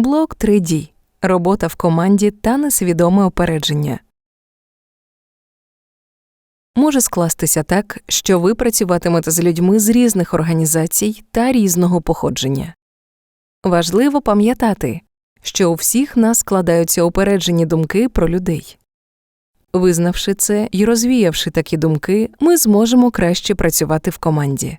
Блок 3D. Робота в команді та несвідоме опередження. Може скластися так, що ви працюватимете з людьми з різних організацій та різного походження. Важливо пам'ятати, що у всіх нас складаються упереджені думки про людей. Визнавши це і розвіявши такі думки, ми зможемо краще працювати в команді.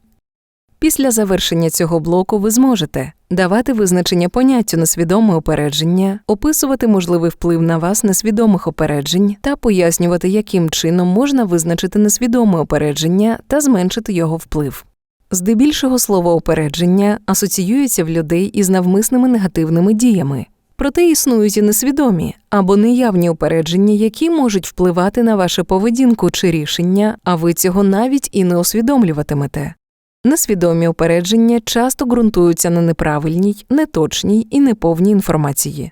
Після завершення цього блоку ви зможете давати визначення поняттю несвідоме опередження, описувати можливий вплив на вас несвідомих опереджень та пояснювати, яким чином можна визначити несвідоме опередження та зменшити його вплив. Здебільшого слово опередження асоціюється в людей із навмисними негативними діями, проте існують і несвідомі або неявні упередження, які можуть впливати на вашу поведінку чи рішення, а ви цього навіть і не усвідомлюватимете. Несвідомі упередження часто ґрунтуються на неправильній, неточній і неповній інформації.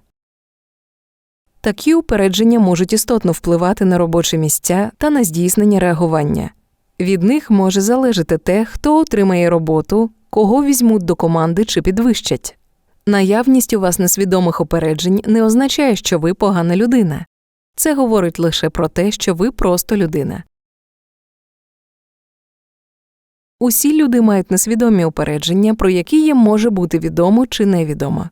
Такі упередження можуть істотно впливати на робочі місця та на здійснення реагування. Від них може залежати те, хто отримає роботу, кого візьмуть до команди чи підвищать. Наявність у вас несвідомих упереджень не означає, що ви погана людина. Це говорить лише про те, що ви просто людина. Усі люди мають несвідомі упередження, про які їм може бути відомо чи невідомо.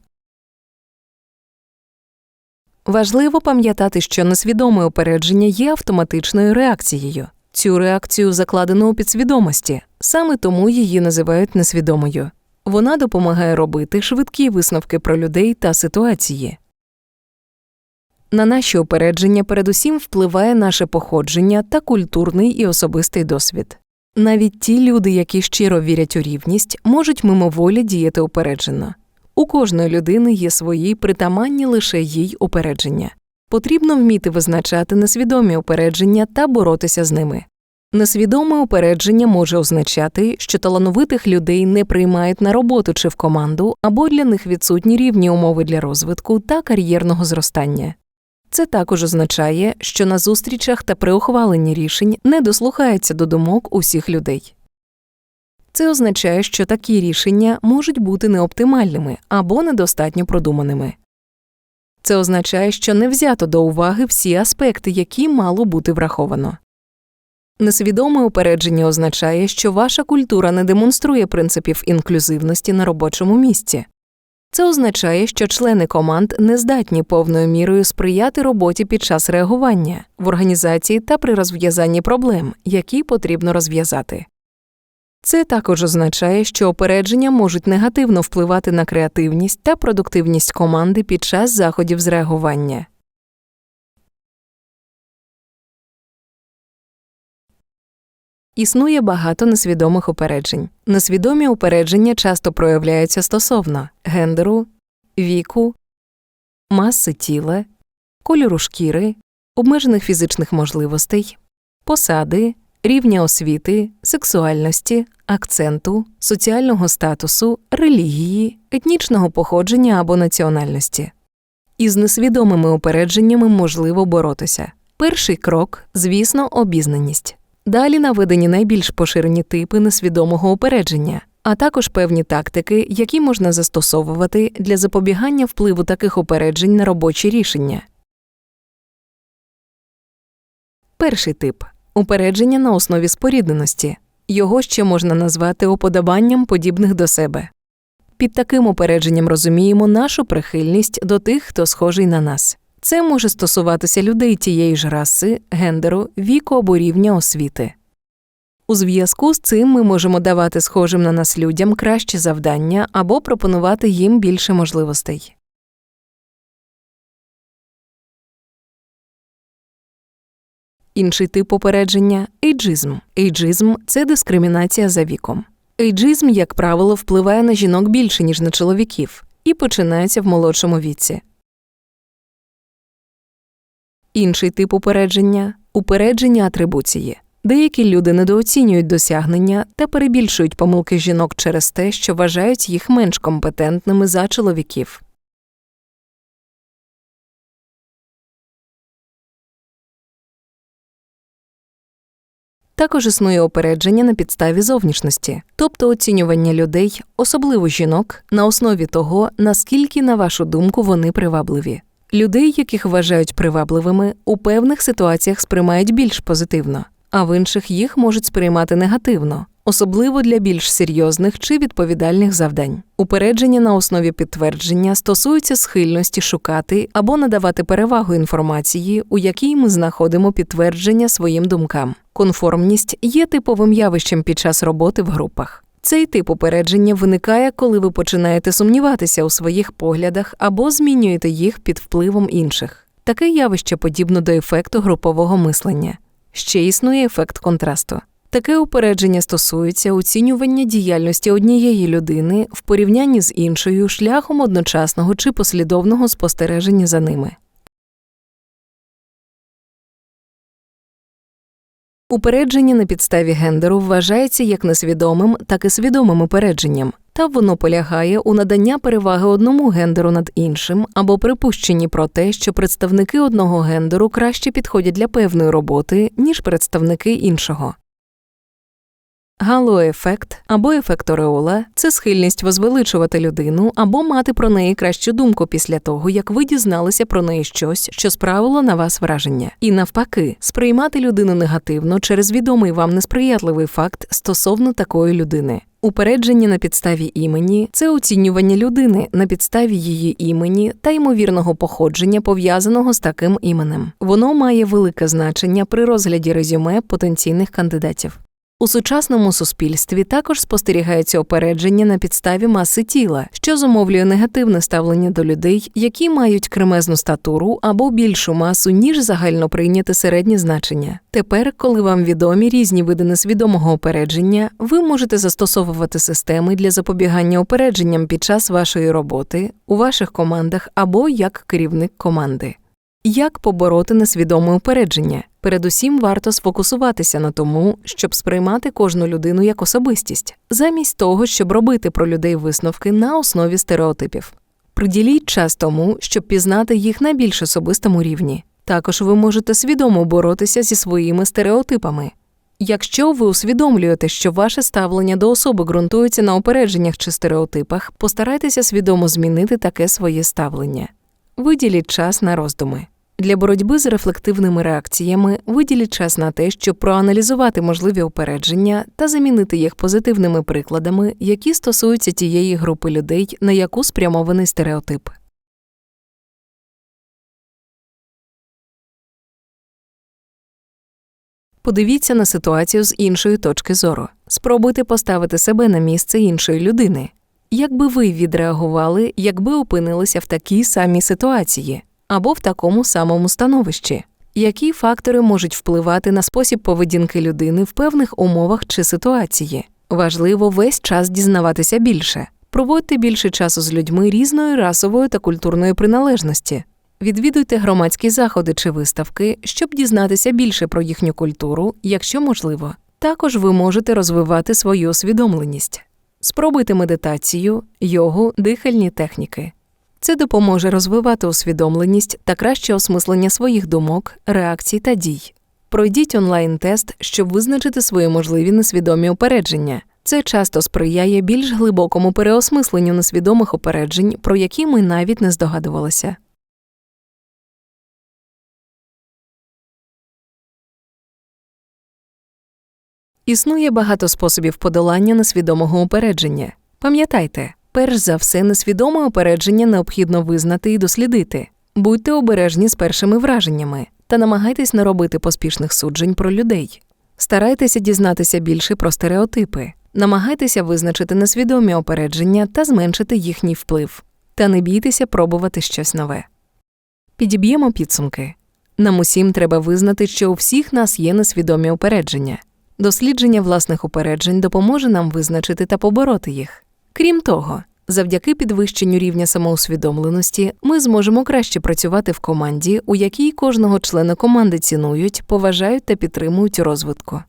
Важливо пам'ятати, що несвідоме упередження є автоматичною реакцією. Цю реакцію закладено у підсвідомості, саме тому її називають несвідомою. Вона допомагає робити швидкі висновки про людей та ситуації. На наші упередження передусім впливає наше походження та культурний і особистий досвід. Навіть ті люди, які щиро вірять у рівність, можуть мимоволі діяти упереджено. У кожної людини є свої притаманні лише їй упередження. Потрібно вміти визначати несвідомі упередження та боротися з ними. Несвідоме упередження може означати, що талановитих людей не приймають на роботу чи в команду, або для них відсутні рівні умови для розвитку та кар'єрного зростання. Це також означає, що на зустрічах та при ухваленні рішень не дослухається до думок усіх людей. Це означає, що такі рішення можуть бути неоптимальними або недостатньо продуманими. Це означає, що не взято до уваги всі аспекти, які мало бути враховано. Несвідоме упередження означає, що ваша культура не демонструє принципів інклюзивності на робочому місці. Це означає, що члени команд не здатні повною мірою сприяти роботі під час реагування в організації та при розв'язанні проблем, які потрібно розв'язати. Це також означає, що опередження можуть негативно впливати на креативність та продуктивність команди під час заходів з реагування. Існує багато несвідомих упереджень. Несвідомі упередження часто проявляються стосовно гендеру, віку, маси тіла, кольору шкіри, обмежених фізичних можливостей, посади, рівня освіти, сексуальності, акценту, соціального статусу, релігії, етнічного походження або національності. Із несвідомими упередженнями можливо боротися. Перший крок, звісно, обізнаність. Далі наведені найбільш поширені типи несвідомого упередження, а також певні тактики, які можна застосовувати для запобігання впливу таких упереджень на робочі рішення. Перший тип упередження на основі спорідненості. Його ще можна назвати уподобанням подібних до себе. Під таким упередженням розуміємо нашу прихильність до тих, хто схожий на нас. Це може стосуватися людей тієї ж раси, гендеру, віку або рівня освіти. У зв'язку з цим ми можемо давати схожим на нас людям кращі завдання або пропонувати їм більше можливостей. Інший тип попередження ейджизм. Ейджизм це дискримінація за віком. Ейджизм, як правило, впливає на жінок більше, ніж на чоловіків, і починається в молодшому віці. Інший тип упередження упередження атрибуції. Деякі люди недооцінюють досягнення та перебільшують помилки жінок через те, що вважають їх менш компетентними за чоловіків. Також існує опередження на підставі зовнішності, тобто оцінювання людей, особливо жінок, на основі того, наскільки, на вашу думку, вони привабливі. Людей, яких вважають привабливими, у певних ситуаціях сприймають більш позитивно, а в інших їх можуть сприймати негативно, особливо для більш серйозних чи відповідальних завдань. Упередження на основі підтвердження стосуються схильності шукати або надавати перевагу інформації, у якій ми знаходимо підтвердження своїм думкам. Конформність є типовим явищем під час роботи в групах. Цей тип упередження виникає, коли ви починаєте сумніватися у своїх поглядах або змінюєте їх під впливом інших. Таке явище подібно до ефекту групового мислення. Ще існує ефект контрасту. Таке упередження стосується оцінювання діяльності однієї людини в порівнянні з іншою шляхом одночасного чи послідовного спостереження за ними. Упередження на підставі гендеру вважається як несвідомим, так і свідомим упередженням, та воно полягає у надання переваги одному гендеру над іншим або припущенні про те, що представники одного гендеру краще підходять для певної роботи, ніж представники іншого. Галоефект або ефект Ореола це схильність возвеличувати людину або мати про неї кращу думку після того, як ви дізналися про неї щось, що справило на вас враження, і навпаки, сприймати людину негативно через відомий вам несприятливий факт стосовно такої людини. Упередження на підставі імені це оцінювання людини на підставі її імені та ймовірного походження, пов'язаного з таким іменем. Воно має велике значення при розгляді резюме потенційних кандидатів. У сучасному суспільстві також спостерігається опередження на підставі маси тіла, що зумовлює негативне ставлення до людей, які мають кремезну статуру або більшу масу, ніж загально прийняте середнє значення. Тепер, коли вам відомі різні види несвідомого опередження, ви можете застосовувати системи для запобігання опередженням під час вашої роботи, у ваших командах або як керівник команди. Як побороти несвідоме упередження? Передусім варто сфокусуватися на тому, щоб сприймати кожну людину як особистість, замість того, щоб робити про людей висновки на основі стереотипів. Приділіть час тому, щоб пізнати їх на більш особистому рівні. Також ви можете свідомо боротися зі своїми стереотипами. Якщо ви усвідомлюєте, що ваше ставлення до особи ґрунтується на опередженнях чи стереотипах, постарайтеся свідомо змінити таке своє ставлення. Виділіть час на роздуми. Для боротьби з рефлективними реакціями виділіть час на те, щоб проаналізувати можливі упередження та замінити їх позитивними прикладами, які стосуються тієї групи людей, на яку спрямований стереотип. Подивіться на ситуацію з іншої точки зору. Спробуйте поставити себе на місце іншої людини. Як би ви відреагували, якби опинилися в такій самій ситуації або в такому самому становищі? Які фактори можуть впливати на спосіб поведінки людини в певних умовах чи ситуації? Важливо весь час дізнаватися більше, проводьте більше часу з людьми різної расової та культурної приналежності. Відвідуйте громадські заходи чи виставки, щоб дізнатися більше про їхню культуру, якщо можливо. Також ви можете розвивати свою усвідомленість. Спробуйте медитацію, йогу, дихальні техніки. Це допоможе розвивати усвідомленість та краще осмислення своїх думок, реакцій та дій. Пройдіть онлайн-тест, щоб визначити свої можливі несвідомі упередження. Це часто сприяє більш глибокому переосмисленню несвідомих упереджень, про які ми навіть не здогадувалися. Існує багато способів подолання несвідомого упередження. Пам'ятайте, перш за все, несвідоме упередження необхідно визнати і дослідити. Будьте обережні з першими враженнями та намагайтесь не робити поспішних суджень про людей. Старайтеся дізнатися більше про стереотипи, намагайтеся визначити несвідомі упередження та зменшити їхній вплив. Та не бійтеся пробувати щось нове. Підіб'ємо підсумки. Нам усім треба визнати, що у всіх нас є несвідомі упередження. Дослідження власних упереджень допоможе нам визначити та побороти їх. Крім того, завдяки підвищенню рівня самоусвідомленості ми зможемо краще працювати в команді, у якій кожного члена команди цінують, поважають та підтримують розвитку.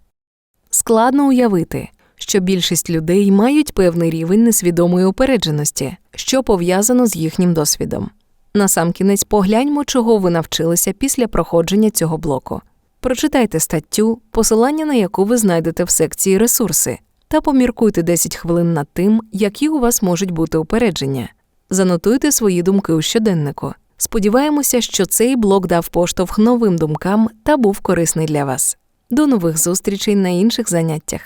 Складно уявити, що більшість людей мають певний рівень несвідомої упередженості, що пов'язано з їхнім досвідом. Насамкінець погляньмо, чого ви навчилися після проходження цього блоку. Прочитайте статтю, посилання на яку ви знайдете в секції ресурси, та поміркуйте 10 хвилин над тим, які у вас можуть бути упередження. Занотуйте свої думки у щоденнику. Сподіваємося, що цей блок дав поштовх новим думкам та був корисний для вас. До нових зустрічей на інших заняттях.